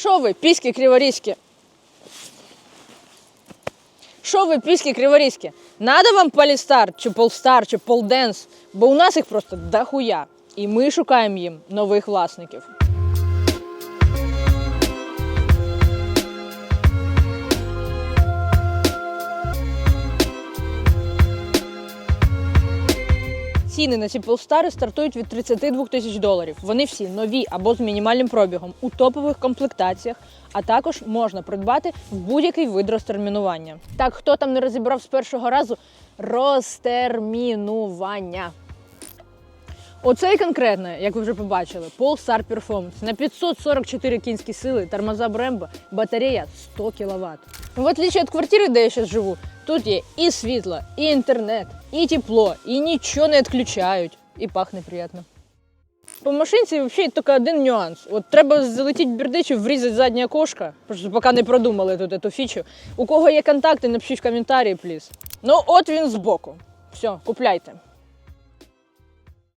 Що ви, піські криворізькі? Що ви, піські криворізькі? Надо вам полістар, чи полстар, чи полденс, бо у нас їх просто дохуя. І ми шукаємо їм нових власників. Ціни на ці полстари стартують від 32 тисяч доларів. Вони всі нові або з мінімальним пробігом у топових комплектаціях, а також можна придбати в будь-який вид розтермінування. Так, хто там не розібрав з першого разу розтермінування. Оцей конкретно, як ви вже побачили, Polestar Performance на 544 кінські сили, тормоза Brembo, батарея 100 кВт. В отличие від квартири, де я зараз живу, тут є і світло, і інтернет, і тепло, і нічого не відключають, і пахне приємно. По машинці взагалі тільки один нюанс. От треба залетіти бердичу, врізати заднє просто поки не продумали тут цю фічу. У кого є контакти, напишіть в коментарі, пліз. Ну, от він збоку. Все, купляйте.